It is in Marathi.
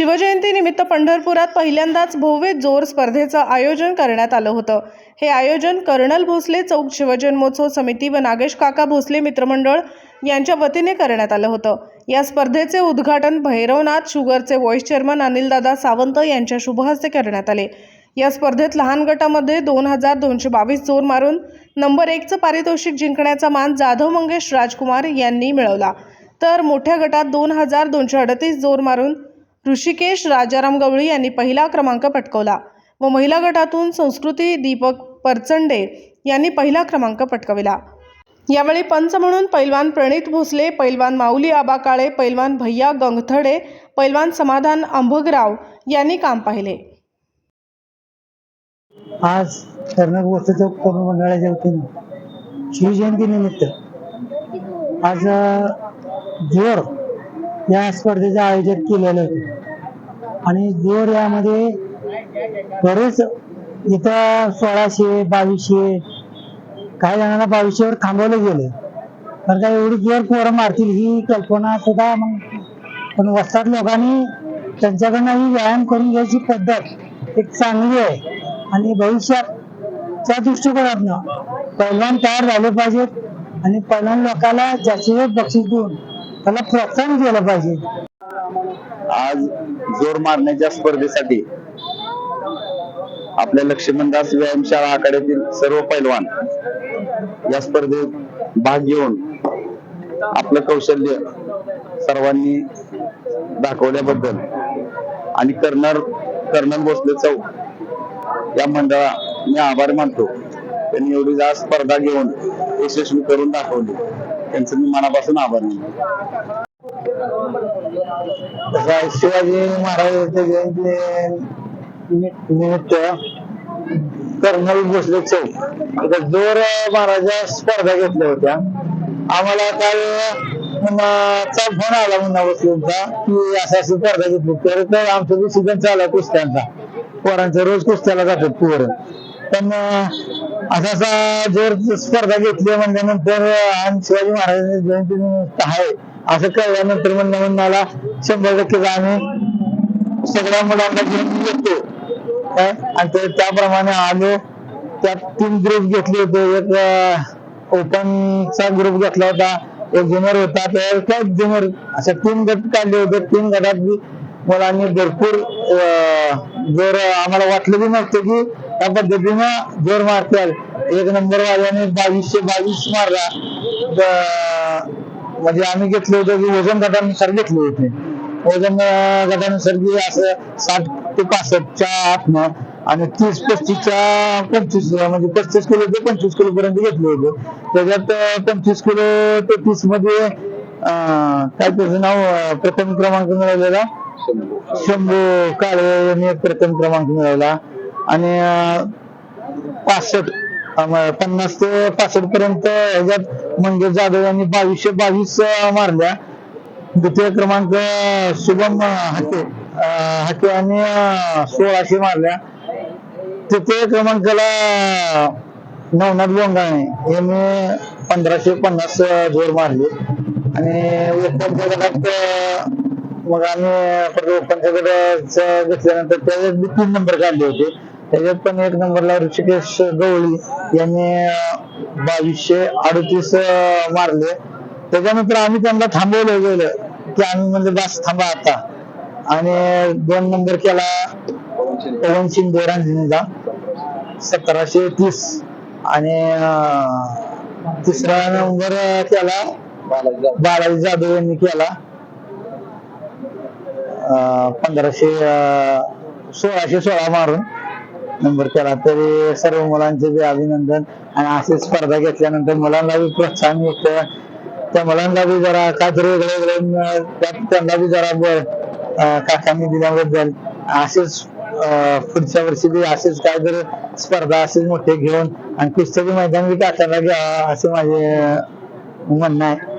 शिवजयंतीनिमित्त पंढरपुरात पहिल्यांदाच भव्य जोर स्पर्धेचं आयोजन करण्यात आलं होतं. हे आयोजन कर्नल भोसले चौक शिवजन्मोत्सव समिती व नागेश काका भोसले मित्रमंडळ यांच्या वतीने करण्यात आलं होतं. या स्पर्धेचे उद्घाटन भैरवनाथ शुगरचे व्हाईस चेअरमन अनिलदादा सावंत यांच्या शुभहस्ते करण्यात आले. या स्पर्धेत लहान गटामध्ये दोन हजार दोनशे बावीस जोर मारून नंबर एकचं पारितोषिक जिंकण्याचा मान जाधव मंगेश राजकुमार यांनी मिळवला. तर मोठ्या गटात दोन हजार दोनशे अडतीस जोर मारून ऋषिकेश राजाराम गवळी यांनी पहिला क्रमांक पटकवला व महिला गटातून संस्कृती दीपक परचंडे यांनी पहिला क्रमांक पटकविला. यावेळी पंच म्हणून पैलवान प्रणित भोसले पैलवान माऊली आबा काळे पैलवान भैया गंगथडे पैलवान समाधान अंभगराव यांनी काम पाहिले. आज कर्नल भोसले तरुण मंडळाच्या वतीनं शिवजयंती निमित्त आज जोर या स्पर्धेचं आयोजन केलेलं होतं आणि जोर यामध्ये बरेच इथं सोळाशे बावीसशे काही जणांना बावीसशेवर थांबवलं गेलं. तर का एवढी जोर पोरं मारतील ही कल्पना सुद्धा मग पण वस्तात लोकांनी त्यांच्याकडनं ही व्यायाम करून घ्यायची पद्धत एक चांगली आहे. आणि भविष्यात त्या दृष्टिकोनातनं पहिल्यांदा तयार झाले पाहिजेत आणि पहिल्यांदा लोकांना जास्तीत बक्षीस देऊन त्याला प्रोत्साहन केलं पाहिजे? आज जोर मारण्याच्या स्पर्धेसाठी आपल्या लक्ष्मणदास व्यायामशाळा आखाड्यातील सर्व पैलवान या स्पर्धेत भाग घेऊन आपलं कौशल्य सर्वांनी दाखवल्याबद्दल आणि कर्नल कर्नल भोसले चौक या मंडळा मी आभार मानतो. त्यांनी एवढी जास्त स्पर्धा घेऊन यशस्वी करून दाखवली. त्यांचं मी मनापासून आभार मानतो शिवाजी महाराजांच्या जयंती निमित्त- कर्नल भोसले चौक. जोर महाराजा स्पर्धा घेतल्या होत्या. आम्हाला काल चा फोन आला मुन्ना बसलेचा की असा अशी स्पर्धा घेतली. तर आमचं सीझन चालू आहे कुस्त्यांचा. पोरांचं रोज कुस्त्याला जातात पोरं. पण असा असा स्पर्धा घेतली म्हणल्यानंतर आणि शिवाजी महाराजांची जयंती निमित्त आहे असं कळल्यानंतर म्हणणं मला शंभर टक्के आम्ही सगळ्या मुलांना घेऊन येतो. आणि त्याप्रमाणे आलो. त्यात तीन ग्रुप घेतले होते. एक ओपनचा ग्रुप घेतला होता. एक जुनर होता. तर त्या जुनर अशा तीन गट काढले होते. तीन गटात मुलांनी भरपूर अं, आम्हाला वाटलं बी नव्हतं की त्या पद्धतीनं जोर मारतात एक नंबर वाल्याने बावीसशे बावीस मारला. म्हणजे आम्ही घेतले होते की वजन गटानुसार घेतले होते. वजन गटानुसार की असं साठ ते पासष्टच्या आतनं आणि तीस पस्तीसच्या पंचवीस म्हणजे पस्तीस किलो ते पंचवीस किलो पर्यंत घेतले होते. त्याच्यात पंचवीस किलो ते तीसमध्ये अं, काय त्याचं नाव प्रथम क्रमांक मिळालेला? शंभू. काळे यांनी प्रथम क्रमांक मिळवला आणि पासष्ट पन्नास ते पासष्ट पर्यंत ह्याच्यात मंगेश जाधव यांनी बावीसशे बावीस मारल्या. द्वितीय क्रमांक शुभम हाके हके हाके यांनी सोळाशे मारल्या. तृतीय क्रमांकाला नवनाथ गोंगाणे यांनी पंधराशे पन्नास जोर मारले. आणि ओपनच्या गटात मग आम्ही ओपनच्या गटात घेतल्यानंतर त्याच्यात तीन नंबर काढले होते. त्याच्यात पण एक नंबरला ऋषिकेश गवळी यांनी बावीसशे अडतीस मारले. त्याच्यानंतर आम्ही त्यांना थांबवलं गेलं. की आम्ही म्हणजे बस थांबा आता. आणि दोन नंबर केला पवन सिंग रांजणीचा सतराशे तीस. आणि तिसरा नंबर केला बालाजी जाधव यांनी केला. अं, पंधराशे सोळाशे सोळा मारून. नंबर केला. तरी सर्व मुलांचे बी अभिनंदन आणि अशी स्पर्धा घेतल्यानंतर मुलांना बी प्रोत्साहन मिळतं. त्या मुलांना बी जरा काहीतरी वेगळं वेगळं त्यात त्यांना बी जरा बळ काकांनी दिल्याबद्दल असेच पुढच्या वर्षी बी असेच काहीतरी स्पर्धा असेच मोठे घेऊन आणि कुस्त्याचे मैदान बी काकांना घ्यावं असे माझे म्हणणं आहे.